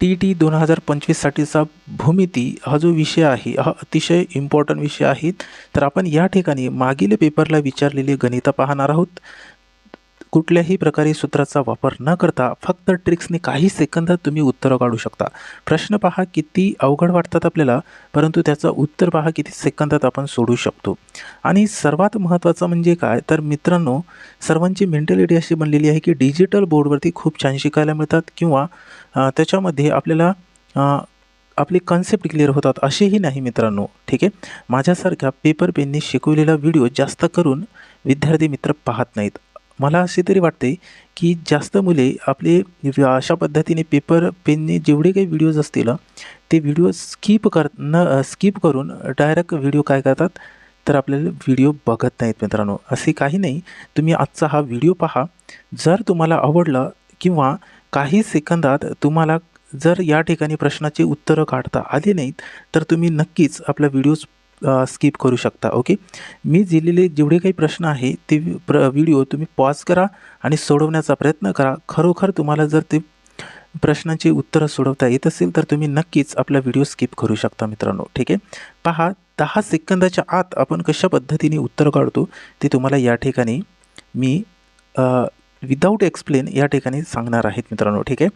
T T दोन हजार पंचवीससाठीचा भूमिती हा जो विषय आहे हा अतिशय इम्पॉर्टंट विषय आहे. तर आपण या ठिकाणी मागील पेपरला विचारलेले गणितं पाहणार आहोत. कुठल्याही प्रकारे सूत्राचा वापर न करता फक्त ट्रिक्सने काही सेकंदात तुम्ही उत्तरं काढू शकता. प्रश्न पहा किती अवघड वाटतात आपल्याला परंतु त्याचं उत्तर पहा किती सेकंदात आपण सोडू शकतो. आणि सर्वात महत्त्वाचं म्हणजे काय? तर मित्रांनो सर्वांची मेंटॅलिटी अशी बनलेली आहे की डिजिटल बोर्डवरती खूप छान शिकायला मिळतात किंवा त्याच्यामध्ये आपल्याला आपले कन्सेप्ट क्लिअर होतात असेही नाही मित्रांनो ठीक आहे? माझ्यासारख्या पेपर पेनने शिकवलेला व्हिडिओ जास्त करून विद्यार्थी मित्र पाहत नाहीत. मला असे तरी वाटते की जास्त मुले आपले अशा पद्धतीने पेपर पेनने जेवढे काही व्हिडिओज असतील ते व्हिडिओ स्किप कर न स्किप करून डायरेक्ट व्हिडिओ काय करतात? तर आपल्याला व्हिडिओ बघत नाहीत मित्रांनो. असे काही नाही. तुम्ही आजचा हा व्हिडिओ पहा. जर तुम्हाला आवडलं किंवा काही सेकंदात तुम्हाला जर या ठिकाणी प्रश्नाची उत्तरं काढता आली नाहीत तर तुम्ही नक्कीच आपला व्हिडिओज स्किप करू शकता ओके मी दिलेले जेवढे काही प्रश्न आहे ते प्र व्हिडिओ तुम्ही पॉज करा आणि सोडवण्याचा प्रयत्न करा. खरोखर तुम्हाला जर ते प्रश्नांची उत्तरं सोडवता येत असेल तर तुम्ही नक्कीच आपला व्हिडिओ स्किप करू शकता मित्रांनो ठीक आहे? पहा दहा सेकंदाच्या आत आपण कशा पद्धतीने उत्तर काढतो ते तुम्हाला या ठिकाणी मी विदाऊट एक्सप्लेन या ठिकाणी सांगणार आहेत मित्रांनो ठीक आहे?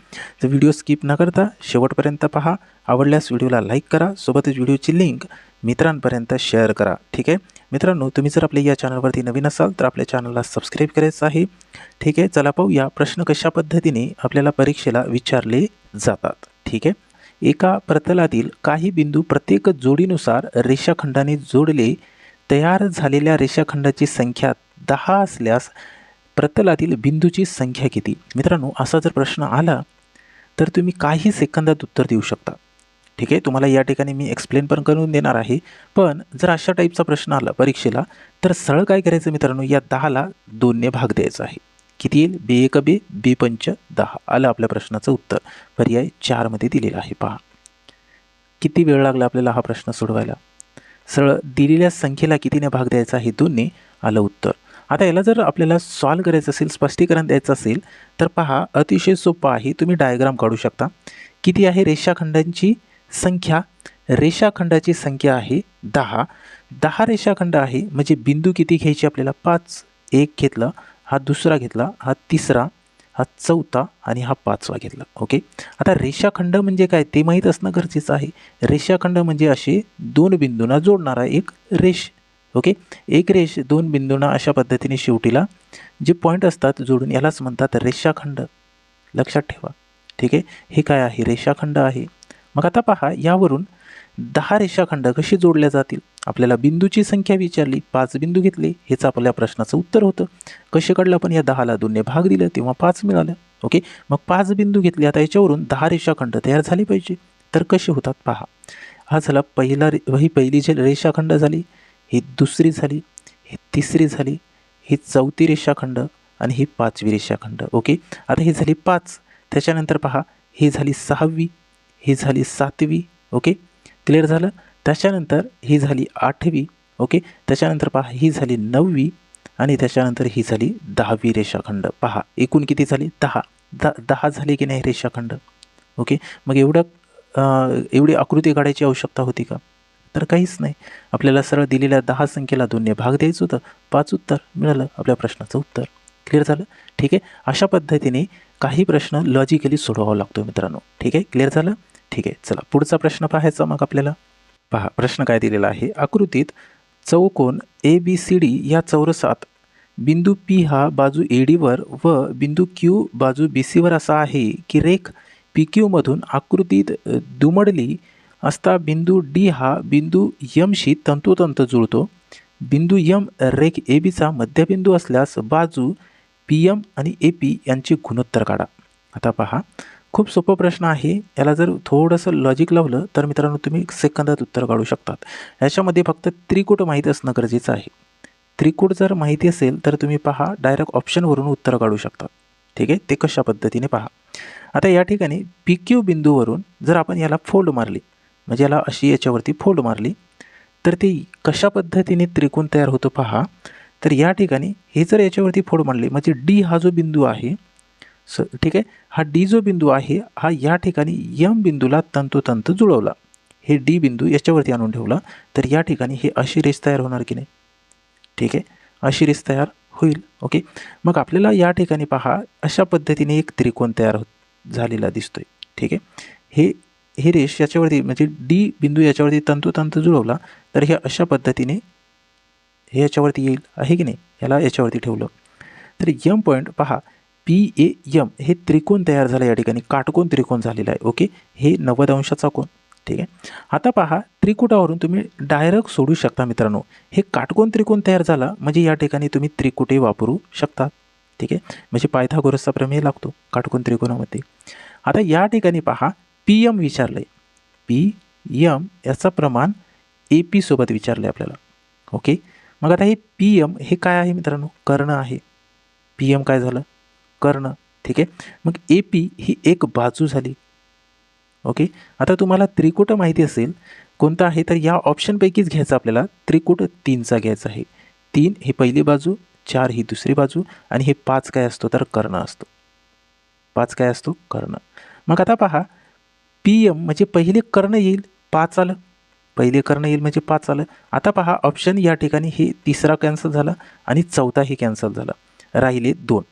तर व्हिडिओ स्किप न करता शेवटपर्यंत पहा. आवडल्यास व्हिडिओला लाईक करा. सोबतच व्हिडिओची लिंक मित्रांपर्यंत शेअर करा ठीक आहे? मित्रांनो तुम्ही जर आपल्या या चॅनलवरती नवीन असाल तर आपल्या चॅनलला सबस्क्राईब करायचं आहे ठीक आहे? चला पाहूया प्रश्न कशा पद्धतीने आपल्याला परीक्षेला विचारले जातात ठीक आहे? एका प्रतलातील काही बिंदू प्रत्येक जोडीनुसार रेषाखंडाने जोडले तयार झालेल्या रेषाखंडाची संख्या दहा असल्यास प्रतलातील बिंदूची संख्या किती? मित्रांनो असा जर प्रश्न आला तर तुम्ही काही सेकंदात उत्तर देऊ शकता. ठीक आहे? तुम्हाला या ठिकाणी मी एक्सप्लेन पण करून देणार आहे. पण जर अशा टाईपचा प्रश्न आला परीक्षेला तर सरळ काय करायचं मित्रांनो? या दहाला दोनने भाग द्यायचा आहे. किती येईल? बे एक बे बे पंच दहा. आलं आपल्या प्रश्नाचं उत्तर. पर्याय चारमध्ये दिलेला आहे. पहा. किती वेळ लागला आपल्याला हा प्रश्न सोडवायला? सरळ दिलेल्या संख्येला कितीने भाग द्यायचा आहे? दोनने. आलं उत्तर. आता याला जर आपल्याला सॉल्व करायचं असेल स्पष्टीकरण द्यायचं असेल तर पहा अतिशय सोपं आहे. तुम्ही डायग्राम काढू शकता. किती आहे रेषाखंडांची संख्या? रेषाखंडाची संख्या आहे दहा. दहा रेषाखंड आहे म्हणजे बिंदू किती घ्यायचे आपल्याला? पाच. एक घेतला हा दुसरा घेतला हा तिसरा हा चौथा आणि हा पाचवा घेतला. ओके? आता रेषाखंड म्हणजे काय? ते माहीत असणं गरजेचं आहे. रेषाखंड म्हणजे असे दोन बिंदूंना जोडणारा एक रेष. ओके? एक रेष दोन बिंदूंना अशा पद्धतीने शेवटीला जे पॉईंट असतात जोडून यालाच म्हणतात रेषाखंड. लक्षात ठेवा. ठीक आहे? हे काय आहे? रेषाखंड आहे. मग आता पहा यावरून दहा रेषाखंड कशी जोडल्या जातील? आपल्याला बिंदूची संख्या विचारली पाच बिंदू घेतले हेच आपल्या प्रश्नाचं उत्तर होतं. कसे कडलं आपण या दहाला दोनने भाग दिलं तेव्हा पाच मिळालं. ओके? मग पाच बिंदू घेतले आता याच्यावरून दहा रेषाखंड तयार झाली पाहिजे. तर कसे होतात? पहा. हा झाला पहिला रे ही पहिली जे रेषाखंड झाली ही दुसरी झाली ही तिसरी झाली ही चौथी रेषाखंड आणि ही पाचवी रेषाखंड. ओके आता ही झाली पाच. त्याच्यानंतर पहा ही झाली सहावी ही झाली सातवी. ओके क्लिअर झालं? त्याच्यानंतर ही झाली आठवी. ओके त्याच्यानंतर पहा ही झाली नववी आणि त्याच्यानंतर ही झाली दहावी रेषाखंड. पहा एकूण किती झाली? दहा. द दहा झाली की नाही रेषाखंड? ओके मग एवढं एवढी आकृती काढायची आवश्यकता होती का? तर काहीच नाही. आपल्याला सरळ दिलेल्या दहा संख्येला दोनने भाग द्यायचं होतं. पाच उत्तर मिळालं आपल्या प्रश्नाचं उत्तर. क्लिअर झालं? ठीक आहे. अशा पद्धतीने काही प्रश्न लॉजिकली सोडवावा लागतो मित्रांनो. ठीक आहे? क्लिअर झालं? ठीक आहे. चला पुढचा प्रश्न पाहायचा मग आपल्याला. पहा प्रश्न काय दिलेला आहे? आकृतीत चौकोन ए बी सी डी या चौरसात बिंदू पी हा बाजू ए डीवर व बिंदू क्यू बाजू बी सीवर असा आहे की रेख पी क्यूमधून आकृतीत दुमडली असता बिंदू डी हा बिंदू यमशी तंतोतंत जुळतो. बिंदू यम रेख ए बीचा मध्यबिंदू असल्यास बाजू पी एम आणि ए पी यांचे गुणोत्तर काढा. आता पहा खूप सोपा प्रश्न आहे. याला जर थोडंसं लॉजिक लावलं तर मित्रांनो तुम्ही सेकंदात उत्तर काढू शकतात. याच्यामध्ये फक्त त्रिकूट माहीत असणं गरजेचं आहे. त्रिकूट जर माहिती असेल तर तुम्ही पहा डायरेक्ट ऑप्शनवरून उत्तर काढू शकतात ठीक आहे? ते कशा पद्धतीने पहा. आता या ठिकाणी पी क्यू बिंदूवरून जर आपण याला फोल्ड मारली म्हणजे याला अशी याच्यावरती फोल्ड मारली. तर ते कशा पद्धतीने त्रिकोण तयार होतो पहा. तर या ठिकाणी हे जर याच्यावरती फोड मारली म्हणजे डी हा जो बिंदू आहे स ठीक आहे हा डी जो बिंदू आहे हा या ठिकाणी यम बिंदूला तंतोतंत जुळवला. हे डी बिंदू याच्यावरती आणून ठेवला. तर या ठिकाणी हे अशी रेष तयार होणार की नाही? ठीक आहे अशी रेष तयार होईल. ओके मग आपल्याला या ठिकाणी पहा अशा पद्धतीने एक त्रिकोण तयार हो झालेला दिसतोय. ठीक आहे हे हे रेष याच्यावरती म्हणजे डी बिंदू याच्यावरती तंतोतंत जुळवला तर हे अशा पद्धतीने हे याच्यावरती येईल. आहे की नाही? याला याच्यावरती ठेवलं. तर यम पॉईंट पहा. पी ए यम हे त्रिकोण तयार झालं या ठिकाणी. काटकोन त्रिकोण झालेलं आहे. ओके? हे नव्वद अंशाचा कोण ठीक आहे? आता पहा त्रिकुटावरून तुम्ही डायरेक्ट सोडू शकता मित्रांनो. हे काटकोन त्रिकोण तयार झाला म्हणजे या ठिकाणी तुम्ही त्रिकुटे वापरू शकता. ठीक आहे? म्हणजे पायथागोरसचा प्रमेय लागतो काटकोन त्रिकोणामध्ये. आता या ठिकाणी पहा पी एम विचारलं आहे पी एम याचं प्रमाण ए पी सोबत विचारलं आहे आपल्याला. ओके मग आता हे पी एम हे काय आहे मित्रांनो? कर्ण आहे. पी एम काय झालं? कर्ण. ठीक आहे? मग ए पी ही एक बाजू झाली. ओके आता तुम्हाला त्रिकुट माहिती असेल कोणतं आहे? तर या ऑप्शनपैकीच घ्यायचं आपल्याला. त्रिकुट तीनचा घ्यायचा आहे. तीन ही पहिली बाजू चार ही दुसरी बाजू आणि हे पाच काय असतो? तर कर्ण असतो. पाच काय असतो? कर्ण. मग आता पहा पी एम म्हणजे पहिले कर्ण येईल पाच आलं. पहिले कर्ण येईल म्हणजे पाच आलं. आता पहा ऑप्शन या ठिकाणी हे तिसरा कॅन्सल झाला आणि चौथाही कॅन्सल झाला. राहिले दोन.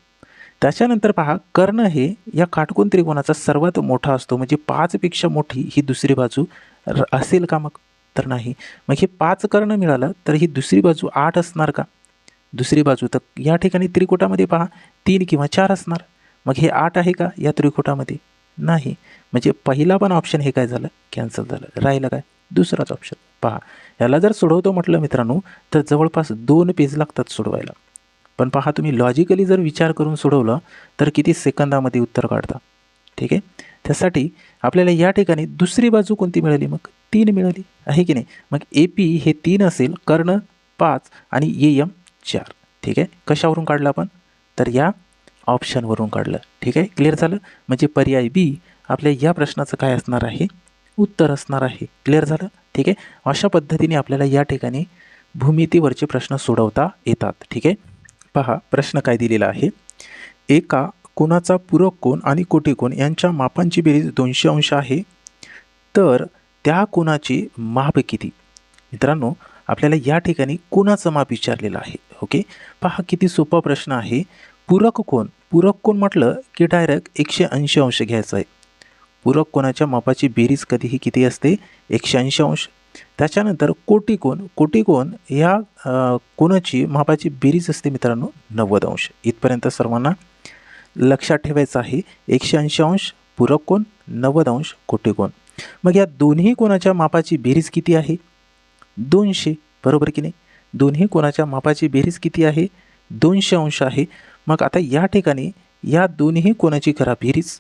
त्याच्यानंतर पहा कर्ण हे या काटकोण त्रिकोणाचा सर्वात मोठा असतो. म्हणजे पाचपेक्षा मोठी ही दुसरी बाजू र- असेल का मग? तर नाही. मग हे पाच कर्ण मिळालं तर ही दुसरी बाजू आठ असणार का? दुसरी बाजू तर या ठिकाणी त्रिकुटामध्ये पहा तीन किंवा चार असणार. मग हे आठ आहे का या त्रिकुटामध्ये? नाही. म्हणजे पहिला पण ऑप्शन हे काय झालं? कॅन्सल झालं. राहिलं काय? दुसराच ऑप्शन पहा याला जर सोडवतो म्हटलं मित्रांनो तर जवळपास दोन पेज लागतात सोडवायला. पण पहा तुम्ही लॉजिकली जर विचार करून सोडवलं तर किती सेकंदामध्ये उत्तर काढता? ठीक आहे? त्यासाठी आपल्याला या ठिकाणी दुसरी बाजू कोणती मिळाली मग? तीन मिळाली. आहे की नाही? मग ए पी हे तीन असेल कर्ण पाच आणि ए एम चार. ठीक आहे? कशावरून काढलं आपण? तर या ऑप्शनवरून काढलं. ठीक आहे? क्लिअर झालं? म्हणजे पर्याय बी आपल्या या प्रश्नाचं काय असणार आहे? उत्तर असणार आहे. क्लिअर झालं? ठीक आहे? अशा पद्धतीने आपल्याला या ठिकाणी भूमितीवरचे प्रश्न सोडवता येतात. ठीक आहे? पहा प्रश्न काय दिलेला आहे? एका कोणाचा पूरक कोण आणि कोटी कोण यांच्या मापांची बेरीज दोनशे अंश आहे. तर त्या कोणाची माप किती? मित्रांनो आपल्याला या ठिकाणी कोणाचं माप विचारलेलं आहे? ओके? पहा किती सोपा प्रश्न आहे. पूरक कोण पूरक कोण म्हटलं की डायरेक्ट एकशे ऐंशी अंश घ्यायचं आहे. पूरक कोणाच्या मापाची बेरीज कधीही किती असते? एकशे ऐंशी अंश. त्याच्यानंतर कोटी कोण? कोटी कोण? या कोणाची मापाची बेरीज असते मित्रांनो? नव्वद अंश. इथपर्यंत सर्वांना लक्षात ठेवायचं आहे. एकशे ऐंशी अंश पूरक कोण? नव्वद अंश कोटी कोण? मग या दोन्ही कोणाच्या मापाची बेरीज किती आहे? दोनशे. बरोबर की नाही? दोन्ही कोणाच्या मापाची बेरीज किती आहे? दोनशे अंश आहे. मग आता या ठिकाणी या दोन्ही कोणाची करा बेरीज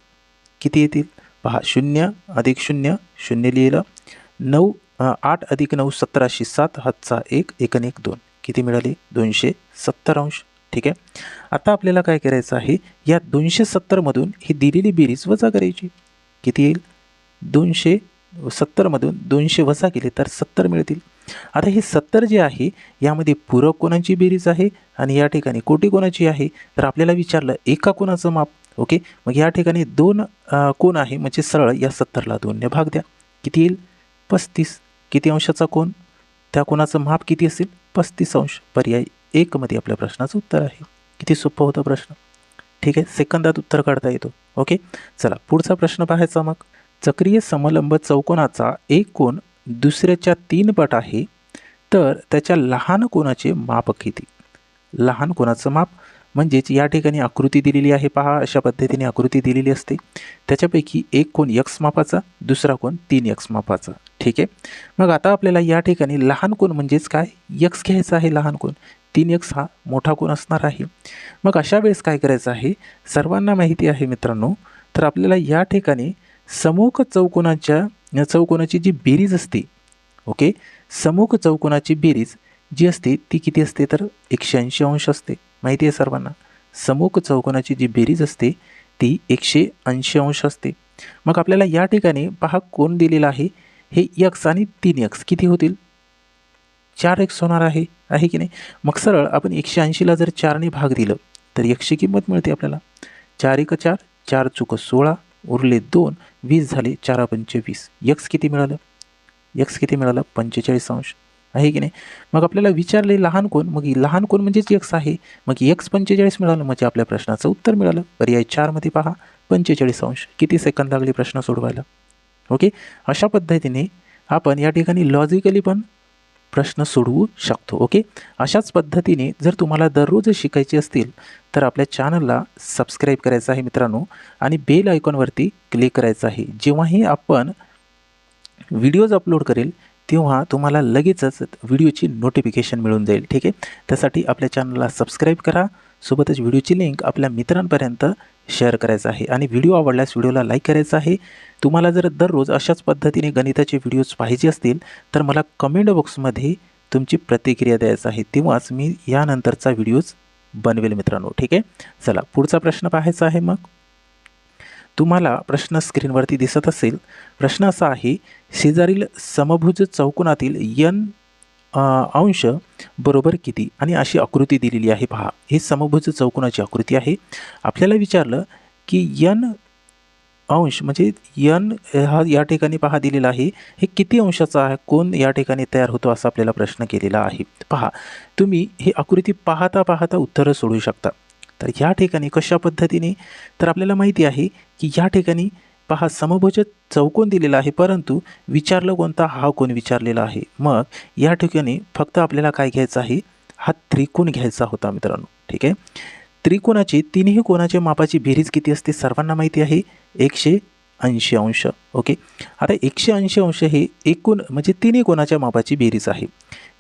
किती येतील? पहा शून्य अधिक शून्य शून्य लिहिलं. नऊ आठ अधिक नऊ सतराशे सात हातचा एक एकन एक दोन. किती मिळाली? दोनशे सत्तर अंश. ठीक आहे? आता आपल्याला काय करायचं आहे? या दोनशे सत्तरमधून ही दिलेली बेरीज वजा करायची. किती येईल? दोनशे सत्तरमधून दोनशे वजा केले तर सत्तर मिळतील. आता हे सत्तर जे आहे यामध्ये पूरक कोणाची बेरीज आहे? आणि या ठिकाणी कोटी कोणाची आहे? तर आपल्याला विचारलं एका कोणाचं माप? ओके? मग या ठिकाणी दोन कोण आहे म्हणजे सरळ या सत्तरला दोनने भाग द्या. किती येईल? पस्तीस. किती अंशाचा कोण त्या कोणाचं माप किती असेल? पस्तीस अंश. पर्याय एकमध्ये आपल्या प्रश्नाचं उत्तर आहे. किती सोपं होतं प्रश्न. ठीक आहे? सेकंदात उत्तर काढता येतो. ओके? चला पुढचा प्रश्न पाहायचा मग. चक्रीय समलंब चौकोनाचा एक कोण दुसऱ्याच्या तीन पट आहे तर त्याच्या लहान कोणाचे माप किती? लहान कोणाचं माप म्हणजेच या ठिकाणी आकृती दिलेली आहे पहा अशा पद्धतीने आकृती दिलेली असते. त्याच्यापैकी एक कोण यक्स मापाचा दुसरा कोण तीन यक्स मापाचा. ठीक आहे? मग आता आपल्याला या ठिकाणी लहान कोण म्हणजेच काय? यक्स घ्यायचा आहे लहान कोण तीन यक्स हा मोठा कोण असणार आहे. मग अशा वेळेस काय करायचं आहे? सर्वांना माहिती आहे मित्रांनो तर आपल्याला या ठिकाणी समोक चौकोनाच्या चौकोनाची जी बेरीज असते ओके? समोक चौकोनाची बेरीज जी असते ती किती असते तर एकशे ऐंशी अंश असते. माहिती आहे सर्वांना? समोक चौकोनाची जी बेरीज असते ती एकशे ऐंशी अंश असते. मग आपल्याला या ठिकाणी पहा कोण दिलेला आहे. हे यक्स आणि तीन यक्स किती होतील? चार एक्स होणार आहे आहे की नाही? मग सरळ आपण एकशे ऐंशीला जर चारने भाग दिलं तर एकशे किंमत मिळते आपल्याला. चार एक चार चार चुक सोळा उरले दोन वीस झाले चार पंचवीस यक्स किती मिळालं? यक्स किती मिळालं? पंचेचाळीस अंश. आहे की नाही? मग आपल्याला विचारले लहान कोण? मग लहान कोण म्हणजेच यक्स आहे. मग यक्स पंचेचाळीस मिळालं म्हणजे आपल्या प्रश्नाचं उत्तर मिळालं. पर्याय चारमध्ये पहा. पंचेचाळीस अंश. किती सेकंद लागले प्रश्न सोडवायला? ओके अशा पद्धतीने आपण या ठिकाणी लॉजिकली पण प्रश्न सोडवू शकतो ओके? अशाच पद्धतीने जर तुम्हाला दररोज शिकायचे असतील तर आपल्या चॅनलला सबस्क्राईब करायचं आहे मित्रांनो आणि बेल आयकॉनवरती क्लिक करायचं आहे. जेव्हाही आपण व्हिडिओज अपलोड करेल तेव्हा तुम्हाला लगेचच व्हिडिओची नोटिफिकेशन मिळून जाईल ठीक आहे? त्यासाठी आपल्या चॅनलला सबस्क्राईब करा. सोबतच व्हिडिओची लिंक आपल्या मित्रांपर्यंत शेअर करायचा आहे. आणि व्हिडिओ आवडल्यास व्हिडिओला लाईक करायचा आहे. तुम्हाला जर दररोज अशाच पद्धतीने गणिताचे व्हिडिओज पाहिजे असतील तर मला कमेंट बॉक्समध्ये तुमची प्रतिक्रिया द्यायचं आहे. तेव्हाच मी यानंतरचा व्हिडिओज बनवेल मित्रांनो. ठीक आहे? चला पुढचा प्रश्न पाहायचा आहे मग. तुम्हाला प्रश्न स्क्रीनवरती दिसत असेल. प्रश्न असा आहे शेजारील समभुज चौकोनातील यन अंश बरोबर किती? आणि अशी आकृती दिलेली आहे पहा. हे समभुज चौकोनाची आकृती आहे. आपल्याला विचारलं की यन अंश म्हणजे यन हा या ठिकाणी पहा दिलेला आहे. हे किती अंशाचा आहे? कोण या ठिकाणी तयार होतो असा आपल्याला प्रश्न केलेला आहे. पहा तुम्ही ही आकृती पाहता पाहता उत्तरं सोडू शकता. तर या ठिकाणी कशा पद्धतीने? तर आपल्याला माहिती आहे की या ठिकाणी पहा समभुज चौकोन दिलेला आहे परंतु विचारलं कोणता हा कोण विचारलेला आहे? मग या ठिकाणी फक्त आपल्याला काय घ्यायचं आहे? हा त्रिकोण घ्यायचा होता मित्रांनो ठीक आहे? त्रिकोणाची तिन्ही कोणाच्या मापाची बेरीज किती असते सर्वांना माहिती आहे? एकशे ऐंशी अंश ओके? आता एकशे ऐंशी अंश हे एकूण म्हणजे तिन्ही कोणाच्या मापाची बेरीज आहे?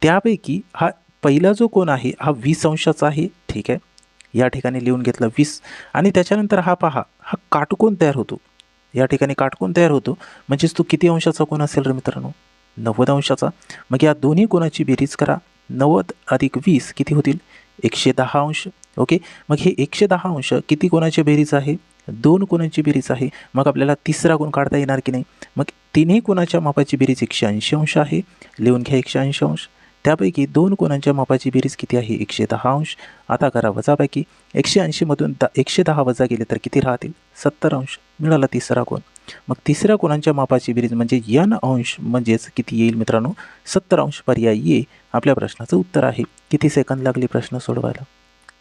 त्यापैकी हा पहिला जो कोण आहे हा वीस अंशाचा आहे ठीक आहे? या ठिकाणी लिहून घेतलं वीस. आणि त्याच्यानंतर हा पहा हा काटकोन तयार होतो. या ठिकाणी काटकोन तयार होतो. म्हणजेच तो किती अंशाचा कोण असेल रे मित्रांनो? नव्वद अंशाचा. मग या दोन्ही कोणाची बेरीज करा. नव्वद अधिक वीस किती होतील? एकशे दहा अंश. ओके? मग हे एकशे दहा अंश किती कोणाची बेरीज आहे? दोन कोणाची बेरीज आहे. मग आपल्याला तिसरा गुण काढता येणार की नाही? मग तिन्ही कोणाच्या मापाची बेरीज एकशे ऐंशी अंश आहे. लिहून घ्या एकशे ऐंशी अंश. त्यापैकी दोन कोणांच्या मापाची बेरीज किती आहे? एकशे दहा अंश. आता करा वजापैकी. एकशे ऐंशीमधून द एकशे दहा वजा गेले तर किती राहतील? सत्तर अंश. मिळाला तिसरा कोण मग तिसऱ्या कोणांच्या मापाची बेरीज म्हणजे यन अंश म्हणजेच किती येईल मित्रांनो? सत्तर अंश पर्याय ये आपल्या प्रश्नाचं उत्तर आहे. किती सेकंद लागले प्रश्न सोडवायला?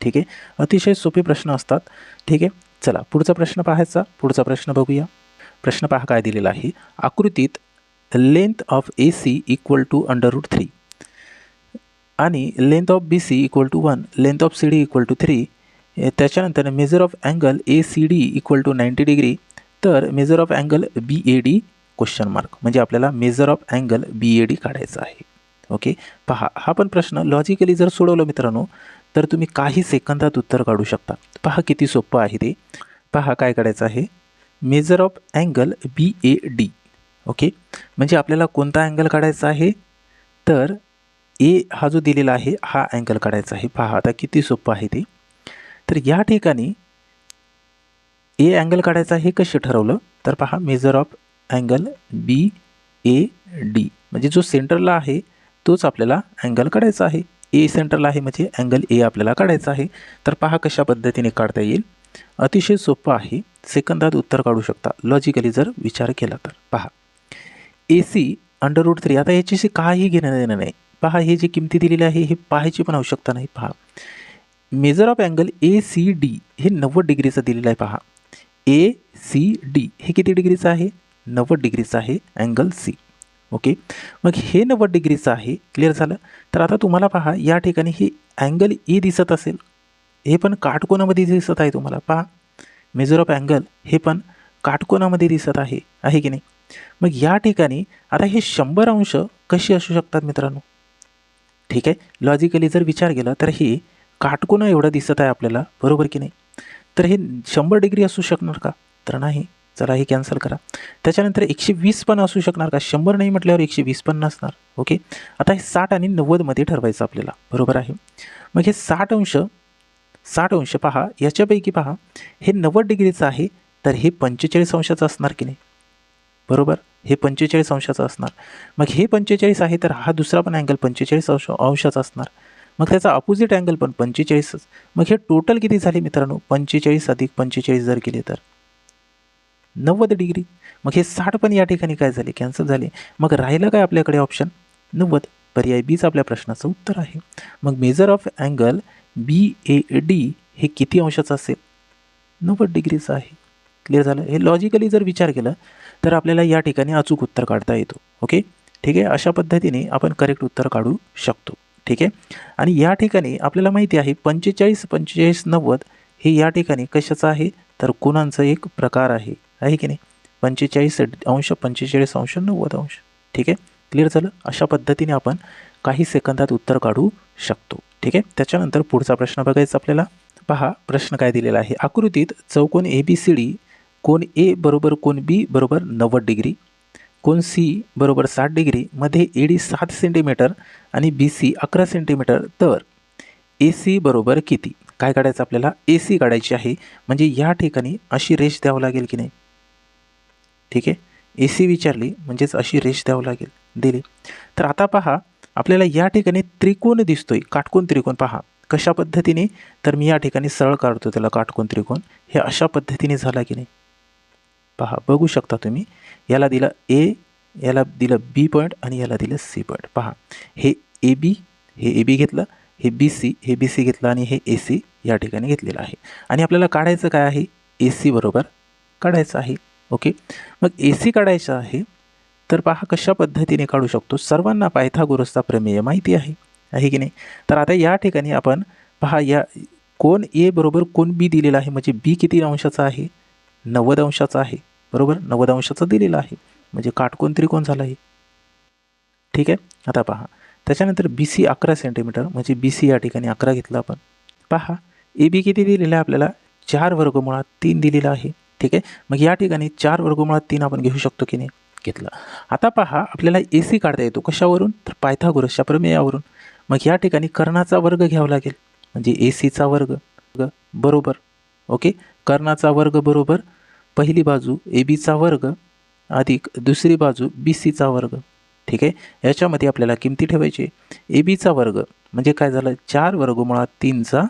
ठीक आहे? अतिशय सोपे प्रश्न असतात. ठीक आहे? चला पुढचा प्रश्न पाहायचा. पुढचा प्रश्न बघूया. प्रश्न पहा काय दिलेला आहे. आकृतीत length of A C equal to under root three आणि length of B C equal to one length of C D equal to three त्याच्यानंतर measure of angle A C D equal to ninety degree तर measure of angle B A D question mark म्हणजे आपल्याला measure of angle B A D काढायचा आहे. Okay पहा हा पण प्रश्न लॉजिकली जर सोडवलं मित्रांनो तर तुम्ही काही सेकंदात उत्तर काढू शकता. पहा किती सोपं आहे ते. पहा काय काढायचं आहे. Measure of angle B A D okay म्हणजे आपल्याला कोणता अँगल काढायचा आहे? तर ए हा जो दिलेला आहे हा अँगल काढायचा आहे. पहा आता किती सोपं आहे ते. तर या ठिकाणी ए अँगल काढायचा हे कसे ठरवलं? तर पहा measure of angle B A D म्हणजे जो सेंटरला आहे तोच आपल्याला अँगल काढायचा आहे. ए सेंटरला आहे म्हणजे अँगल ए आपल्याला काढायचा आहे. तर पहा कशा पद्धतीने काढता येईल. अतिशय सोपं आहे. सेकंदात उत्तर काढू शकता. लॉजिकली जर विचार केला तर. पहा. A C under root three आता याच्याशी काही घेणं देणं नाही. पहा हे जे किमती दिलेली आहे हे पाहायची पण आवश्यकता नाही. पहा measure of angle A C D हे नव्वद डिग्रीचं दिलेलं आहे पहा. ए सी डी हे किती डिग्रीचं आहे? नव्वद डिग्रीचं आहे अँगल सी ओके मग हे नव्वद डिग्रीचं आहे क्लिअर झालं? तर आता तुम्हाला पहा या ठिकाणी हे अँगल ए e दिसत असेल. हे पण काटकोनामध्ये दिसत आहे तुम्हाला. पहा मेजर ऑफ अँगल हे पण काटकोनामध्ये दिसत आहे. आहे की नाही? मग या ठिकाणी आता हे शंभर अंश कशी असू शकतात मित्रांनो? ठीक आहे? लॉजिकली जर विचार केला तर हे काटकोना एवढं दिसत आहे आपल्याला बरोबर की नाही? तर हे शंभर डिग्री असू शकणार का? तर नाही. चला हे कॅन्सल करा. त्याच्यानंतर एकशे वीस पण असू शकणार का? शंभर नाही म्हटल्यावर एकशे वीस पण नसणार. ओके आता हे साठ आणि नव्वदमध्ये ठरवायचं आपल्याला. बरोबर आहे? मग हे साठ अंश साठ अंश पहा याच्यापैकी पहा हे नव्वद डिग्रीचं आहे तर हे पंचेचाळीस अंशाचं असणार की नाही? बरोबर? हे पंचेचाळीस अंशाचं असणार. मग हे पंचेचाळीस आहे तर हा दुसरा पण अँगल पंचेचाळीस अंश अंशाचा असणार. मग त्याचा अपोजिट अँगल पण पंचेचाळीसच. मग हे टोटल किती झाले मित्रांनो? पंचेचाळीस अधिक पंचेचाळीस जर केले तर. नव्वद डिग्री. मग हे साठ पण या ठिकाणी काय झाले? कॅन्सल झाले. मग राहिलं काय आपल्याकडे ऑप्शन नव्वद. पर्याय बीच आपल्या प्रश्नाचं उत्तर आहे. मग measure of angle B A D हे किती अंशाचं असेल? नव्वद डिग्रीचं आहे. क्लिअर झालं? हे लॉजिकली जर विचार केला तर आपल्याला या ठिकाणी अचूक उत्तर काढता येतो. ओके? ठीक आहे? अशा पद्धतीने आपण करेक्ट उत्तर काढू शकतो. ठीक आहे? आणि या ठिकाणी आपल्याला माहिती आहे पंचेचाळीस पंचेचाळीस नव्वद हे या ठिकाणी कशाचं आहे? तर कोणांचं एक प्रकार आहे. आहे की नाही? पंचेचाळीस अंश पंचेचाळीस अंश नव्वद अंश. ठीक आहे? क्लिअर झालं? अशा पद्धतीने आपण काही सेकंदात उत्तर काढू शकतो. ठीक आहे? त्याच्यानंतर पुढचा प्रश्न बघायचा आपल्याला. पहा प्रश्न काय दिलेला आहे? आकृतीत चौकोन ए बी सी डी कोण ए बरोबर कोण बी बरोबर नव्वद डिग्री कोण सी बरोबर साठ डिग्री मध्ये ए डी सात सेंटीमीटर आणि बी सी अकरा सेंटीमीटर तर ए सी बरोबर किती? काय काढायचं आपल्याला? ए सी काढायची आहे. म्हणजे या ठिकाणी अशी रेष द्यावं लागेल की नाही? ठीक आहे? ए सी विचारली म्हणजेच अशी रेष द्यावं लागेल. दिली. तर आता पहा आपल्याला या ठिकाणी त्रिकोण दिसतोय. काटकोन त्रिकोण पहा. कशा पद्धतीने? तर मी या ठिकाणी सरळ काढतो त्याला काटकोन त्रिकोण. हे अशा पद्धतीने झाला की नाही? पहा बघू शकता तुम्ही याला दिलं ए याला दिलं बी पॉईंट आणि याला दिलं सी पॉईंट पहा हे ए बी हे ए बी घेतलं हे बी सी हे बी सी घेतलं आणि हे ए सी या ठिकाणी घेतलेलं आहे. आणि आपल्याला काढायचं काय आहे? ए सी बरोबर काढायचं आहे. ओके? मग ए सी काढायचं आहे तर पहा कशा पद्धतीने काढू शकतो? सर्वांना पायथागोरसचा प्रमेय माहिती आहे आहे की नाही? तर आता या ठिकाणी आपण पहा या कोण ए बरोबर कोण बी दिलेला आहे म्हणजे बी किती अंशाचा आहे? नव्वद अंशाचा आहे. बरोबर? नव्वद अंशाचा दिलेलं आहे. म्हणजे काटकोन त्रिकोण झाला आहे ठीक आहे? आता पहा. त्याच्यानंतर बी सी अकरा सेंटीमीटर म्हणजे बी सी या ठिकाणी अकरा घेतला आपण. पहा. ए बी किती दिलेलं आहे आपल्याला? चार वर्गमुळात तीन दिलेलं आहे. ठीक आहे? मग या ठिकाणी चार वर्गमुळात तीन आपण घेऊ शकतो की नाही? घेतला. आता पहा आपल्याला ए सी काढता येतो कशावरून? तर पायथागोरसच्या प्रमेयावरून. मग या ठिकाणी कर्णाचा वर्ग घ्यावा लागेल. म्हणजे ए सीचा वर्ग. बरोबर. ओके? कर्णाचा वर्ग बरोबर. पहिली बाजू ए बीचा वर्ग अधिक दुसरी बाजू बी सीचा वर्ग. ठीक आहे? याच्यामध्ये आपल्याला किमती ठेवायची ए बीचा वर्ग म्हणजे काय झालं? चार वर्गमुळात तीनचा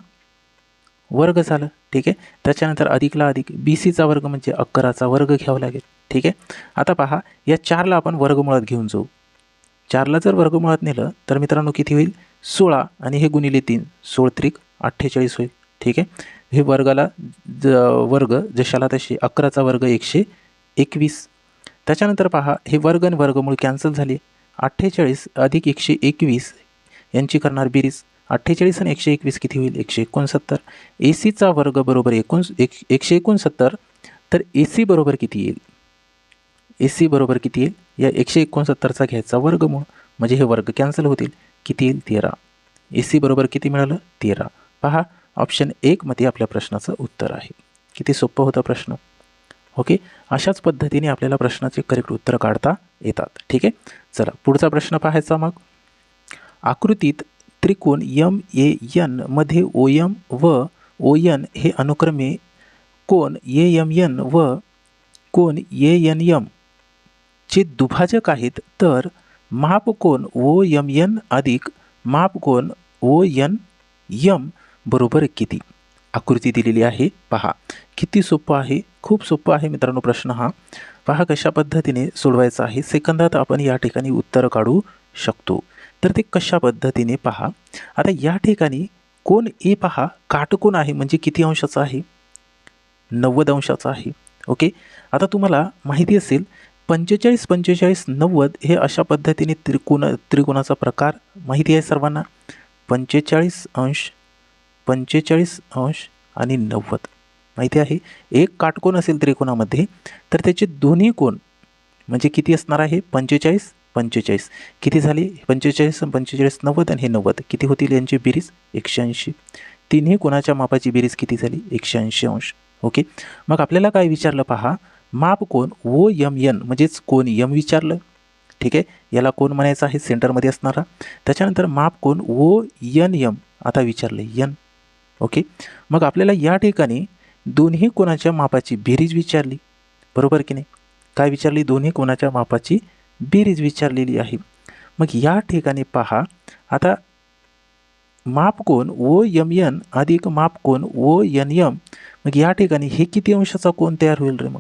वर्ग झालं. ठीक आहे? त्याच्यानंतर अधिकला अधिक बी सीचा वर्ग म्हणजे अकराचा वर्ग घ्यावा लागेल. ठीक आहे? आता पहा या चारला आपण वर्गमुळात घेऊन जाऊ. चारला जर वर्गमुळात नेलं तर मित्रांनो किती होईल? सोळा आणि हे गुणिले तीन. सोळत्रिक अठ्ठेचाळीस होईल. ठीक आहे? हे वर्गाला ज वर्ग जशाला तशी अकराचा वर्ग एकशे एकवीस. त्याच्यानंतर पहा हे वर्ग आणि वर्गमूळ कॅन्सल झाले. अठ्ठेचाळीस अधिक एकशे एकवीस यांची करणार बेरीज. अठ्ठेचाळीस आणि एकशे एकवीस किती होईल? एकशे एकोणसत्तर. ए सीचा वर्ग बरोबर एकोण एक एकशे एकोणसत्तर. तर ए सी बरोबर किती येईल? ए सी बरोबर किती येईल? या एकशे एकोणसत्तरचा घ्यायचा वर्गमूळ. म्हणजे हे वर्ग कॅन्सल होतील. किती येईल? तेरा. ए सी बरोबर किती मिळालं? तेरा. पहा ऑप्शन एकमध्ये आपल्या प्रश्नाचं उत्तर आहे. किती सोपं होतं प्रश्न? ओके? अशाच पद्धतीने आपल्याला प्रश्नाचे करेक्ट उत्तर काढता येतात. ठीक आहे? चला पुढचा प्रश्न पाहायचा मग. आकृतीत त्रिकोण यम ए यनमध्ये ओ यम व ओ यन हे अनुक्रमे कोण ए यम यन व कोण ए यन यम चे दुभाजक आहेत तर मापकोन ओ यम यन अधिक मापकोन ओ यन यम बरोबर किती? आकृती दिलेली आहे. पहा. किती सोपं आहे? खूप सोपं आहे मित्रांनो प्रश्न हा. पहा कशा पद्धतीने सोडवायचा आहे. सेकंदात आपण या ठिकाणी उत्तर काढू शकतो. तर ते कशा पद्धतीने पहा. आता या ठिकाणी कोण ए पहा. काटकोन आहे म्हणजे किती अंशाचा आहे? नव्वद अंशाचा आहे. ओके? आता तुम्हाला माहिती असेल पंचेचाळीस पंचेचाळीस नव्वद हे अशा पद्धतीने त्रिकोण त्रिकोणाचा प्रकार माहिती आहे सर्वांना? पंचेचाळीस अंश पंचेचाळीस अंश आणि नव्वद. माहिती आहे? एक काटकोन असेल त्रिकोणामध्ये तर त्याचे दोन्ही कोण म्हणजे किती असणार आहे? पंचेचाळीस पंचेचाळीस. किती झाली? पंचेचाळीस पंचेचाळीस नव्वद आणि हे नव्वद. किती होतील यांची बेरीज? एकशे ऐंशी. तिन्ही कोणाच्या मापाची बेरीज किती झाली? एकशे ऐंशी अंश. ओके? मग आपल्याला काय विचारलं पहा? माप कोण ओ यम यन म्हणजेच कोण यम विचारलं. ठीक आहे? याला कोण म्हणायचं आहे? सेंटरमध्ये असणारा. त्याच्यानंतर माप कोण ओ यन यम आता विचारलं यन ओके? मग आपल्याला या ठिकाणी दोन्ही कोणाच्या मापाची बेरीज विचारली? बरोबर की नाही? काय विचारली? दोन्ही कोणाच्या मापाची बेरीज विचारलेली आहे. मग या ठिकाणी पहा आता माप कोण? ओ यम यन अधिक माप कोण? ओ यन यम मग या ठिकाणी हे किती अंशाचा कोण तयार होईल रे मग?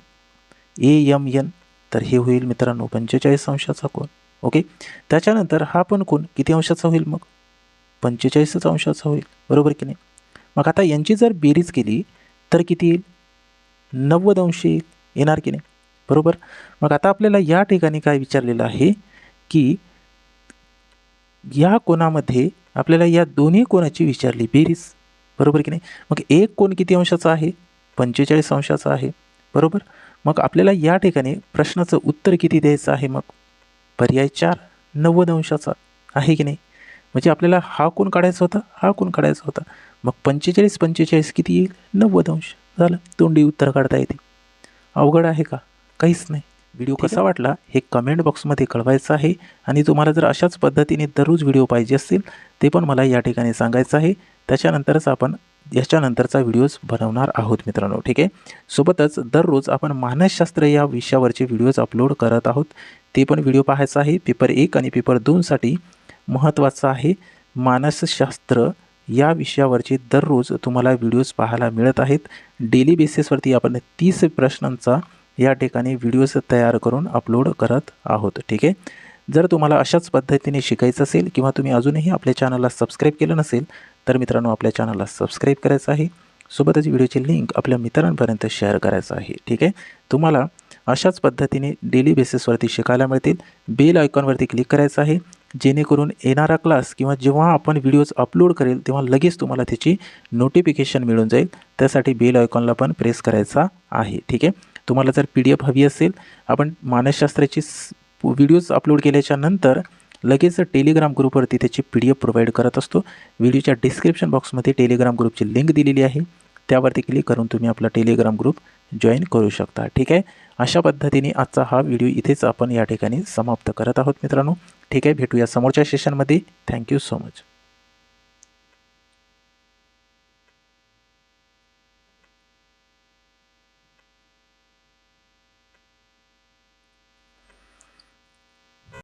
ए यम यन तर हे होईल मित्रांनो पंचेचाळीस अंशाचा कोण? ओके? त्याच्यानंतर हा पण कोण? किती अंशाचा होईल मग? पंचेचाळीसच अंशाचा होईल. बरोबर की नाही? मग आता यांची जर बेरीज केली तर किती येईल? नव्वद अंश येईल येणार की नाही? बरोबर? मग आता आपल्याला या ठिकाणी काय विचारलेलं आहे की या कोणामध्ये आपल्याला या दोन्ही कोणाची विचारली बेरीज? बरोबर की नाही? मग एक कोण किती अंशाचा आहे? पंचेचाळीस अंशाचा आहे. बरोबर? मग आपल्याला या ठिकाणी प्रश्नाचं उत्तर किती द्यायचं आहे मग? पर्याय चार नव्वद अंशाचा आहे की नाही? म्हणजे आपल्याला हा कोण काढायचा होता? हा कोण काढायचा होता? मग पंचेचाळीस पंचेचाळीस किती येईल? नव्वद अंश. झालं. तोंडी उत्तर काढता येते. अवघड आहे का? काहीच नाही. व्हिडिओ कसा वाटला? हे कमेंट बॉक्समध्ये कळवायचं आहे. आणि तुम्हाला जर अशाच पद्धतीने दररोज व्हिडिओ पाहिजे असतील ते पण मला या ठिकाणी सांगायचं आहे. त्याच्यानंतरच आपण याच्यानंतरचा व्हिडिओज बनवणार आहोत मित्रांनो. ठीक आहे? सोबतच दररोज आपण मानसशास्त्र या विषयावरचे व्हिडिओज अपलोड करत आहोत. ते पण व्हिडिओ पाहायचा आहे. पेपर एक आणि पेपर दोनसाठी महत्त्वाचं आहे मानसशास्त्र या विषयावरचे दररोज तुम्हाला व्हिडिओज पाहायला मिळत आहेत. डेली बेसिसवरती आपण तीस प्रश्नांचा या ठिकाणी व्हिडिओज तयार करून अपलोड करत आहोत. ठीक आहे? जर तुम्हाला अशाच पद्धतीने शिकायचं असेल किंवा तुम्ही अजूनही आपल्या चॅनलला सबस्क्राईब केलं नसेल तर मित्रांनो आपल्या चॅनलला सबस्क्राईब करायचं आहे. सोबतच व्हिडिओची लिंक आपल्या मित्रांपर्यंत शेअर करायचं आहे. ठीक आहे? तुम्हाला अशाच पद्धतीने डेली बेसिसवरती शिकायला मिळतील. बेल आयकॉनवरती क्लिक करायचं आहे. जेणेकरून येणारा क्लास किंवा जेव्हा आपण व्हिडिओज अपलोड करेल तेव्हा लगेच तुम्हाला त्याची नोटिफिकेशन मिळून जाईल. त्यासाठी बेल आयकॉनला पण प्रेस करायचा आहे. ठीक आहे? तुम्हाला जर पी डी एफ हवी असेल आपण मानसशास्त्राची व्हिडिओज अपलोड केल्याच्यानंतर लगेच टेलिग्राम ग्रुपवरती त्याची पी डी एफ प्रोव्हाइड करत असतो व्हिडिओच्या डिस्क्रिप्शन बॉक्समध्ये टेलिग्राम ग्रुपची लिंक दिलेली आहे. त्यावरती क्लिक करून तुम्ही आपला टेलिग्राम ग्रुप जॉईन करू शकता. ठीक आहे? अशा पद्धतीने आजचा हा व्हिडिओ इथेच आपण या ठिकाणी समाप्त करत आहोत मित्रांनो. ठीक आहे भेटूया समोरच्या सेशनमध्ये थँक्यू सो मच